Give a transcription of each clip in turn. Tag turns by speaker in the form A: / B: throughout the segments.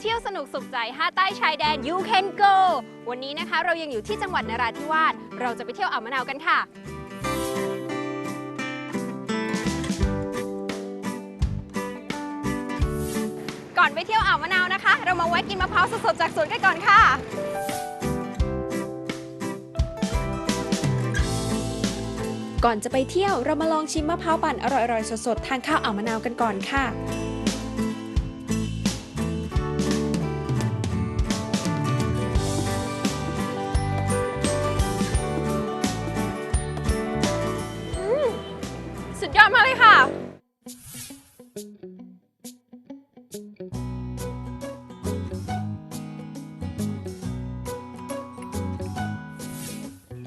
A: เที่ยวสนุกสุขใจห้าใต้ชายแดน You Can Go วันนี้นะคะเรายังอยู่ที่จังหวัดนราธิวาส เราจะไปเที่ยวอ่าวมะนาวกันค่ะ ก่อนไปเที่ยวอ่าวมะนาวนะคะ เรามาแวะกินมะพร้าวสดๆจากสวนกันก่อนค่ะ
B: ก่อนจะไปเที่ยวเรามาลองชิมมะพร้าวปั่นอร่อยๆ สดๆ ทานข้าวอ่าวมะนาวกันก่อนค่ะ
A: มาเลยค่ะ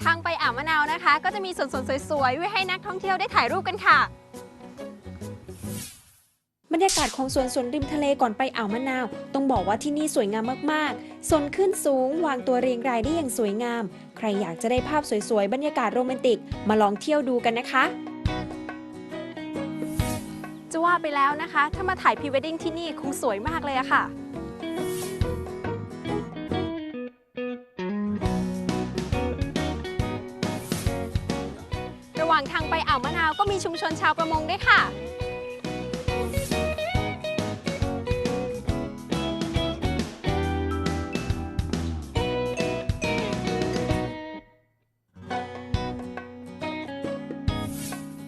A: ทางไปอ่าวมะนาวนะคะ ก็จะมีสวนๆสวยๆ ไว้ให้นักท่องเที่ยวได้ถ่ายรูปกันค่ะ
B: บรรยากาศของสวนสวนริมทะเลก่อนไปอ่าวมะนาว ต้องบอกว่าที่นี่สวยงามมากๆโซนขึ้นสูงวางตัวเรียงรายได้อย่างสวยงาม ใครอยากจะได้ภาพสวยๆ บรรยากาศโรแมนติก มาลองเที่ยวดูกันนะคะ
A: จะว่าไปแล้วนะคะ ถ้ามาถ่ายพรีเวดดิ้งที่นี่คงสวยมากเลยอะค่ะ ระหว่างทางไปอ่าวมะนาวก็มีชุมชนชาวประมงด้วยค่ะ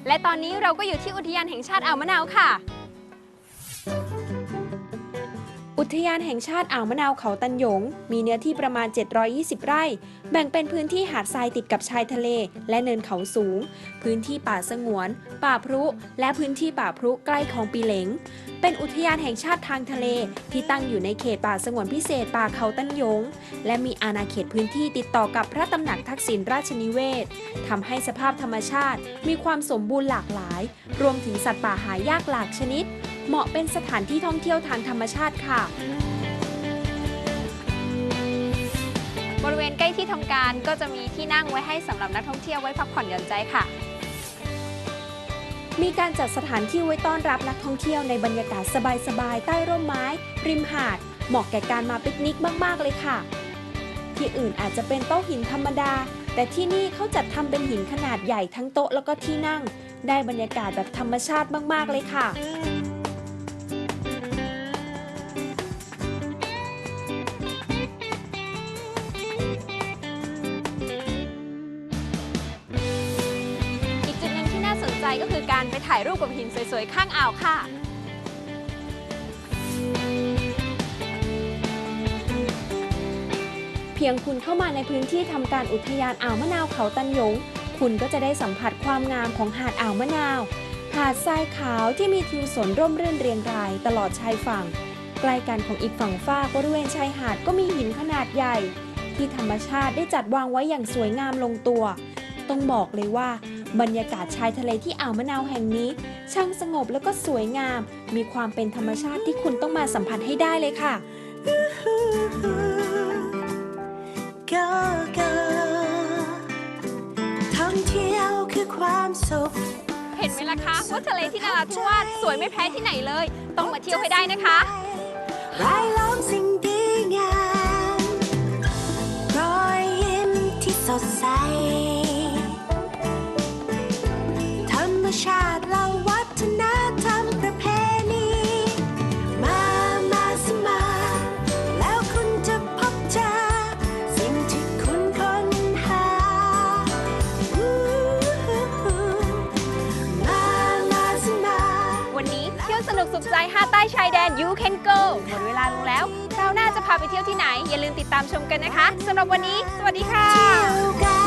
A: และตอนนี้เราก็อยู่ที่อุทยานแห่งชาติอ่าวมะนาวค่ะ
B: อุทยานแห่งชาติอ่าวมะนาวเขาตันหยง มีเนื้อที่ประมาณ 720 ไร่ แบ่งเป็นพื้นที่หาดทรายติดกับชายทะเล และเนินเขาสูง พื้นที่ป่าสงวน ป่าพรุ และพื้นที่ป่าพรุใกล้คลองปีเหลง เป็นอุทยานแห่งชาติทางทะเล ที่ตั้งอยู่ในเขตป่าสงวนพิเศษป่าเขาตันหยง และมีอาณาเขตพื้นที่ติดต่อกับพระตำหนักทักษิณราชนิเวศทำให้สภาพธรรมชาติ มีความสมบูรณ์หลากหลาย รวมถึงสัตว์ป่าหายากหลากชนิด เหมาะเป็นสถานที่ท่องเที่ยวทางธรรมชาติค่ะ
A: บริเวณใกล้ที่ทำการก็จะมีที่นั่งไว้ให้สำหรับนักท่องเที่ยวไว้พักผ่อนหย่อนใจค่ะ
B: มีการจัดสถานที่ไว้ต้อนรับนักท่องเที่ยวในบรรยากาศสบายๆใต้ร่มไม้ ริมหาด เหมาะแก่การมาปิกนิกมากๆเลยค่ะ ที่อื่นอาจจะเป็นโต๊ะหินธรรมดา แต่ที่นี่เขาจัดทำเป็นหินขนาดใหญ่ทั้งโต๊ะแล้วก็ที่นั่ง ได้บรรยากาศแบบธรรมชาติมากๆเลยค่ะ
A: ก็คือการไปถ่ายรูปกับหินสวยๆ ข้างอ่าวค่ะ
B: เพียงคุณเข้ามาในพื้นที่ทำการอุทยานอ่าวมะนาวเขาตันหยง คุณก็จะได้สัมผัสความงามของหาดอ่าวมะนาว หาดทรายขาวที่มีทิวสนร่มรื่นเรียงรายตลอดชายฝั่ง ใกล้กันของอีกฝั่งฟาบริเวณชายหาดก็มีหินขนาดใหญ่ ที่ธรรมชาติได้จัดวางไว้อย่างสวยงามลงตัว ต้องบอกเลยว่า บรรยากาศชายทะเลที่อ่าวมะนาวแห่งนี้ ช่างสงบแล้วก็สวยงาม มีความเป็นธรรมชาติที่คุณต้องมาสัมผัสให้ได้เลยค่ะ
C: go go ท่องเที่ยวคือความสุข
A: เห็นไหมล่ะคะว่าทะเลที่นราธิวาสสวยไม่แพ้ที่ไหนเลย ต้องมาเที่ยวให้ได้นะคะ
C: รายล้อมสิ่งดีงามรอยยิ้มที่สดใส นี้เที่
A: ยวสนุกสุขใจห้าใต้ชายแดน You Can Go หมดเวลาลงแล้วคราวหน้าจะพาไปเที่ยวที่ไหน อย่าลืมติดตามชมกันนะคะสำหรับวันนี้ สวัสดีค่ะ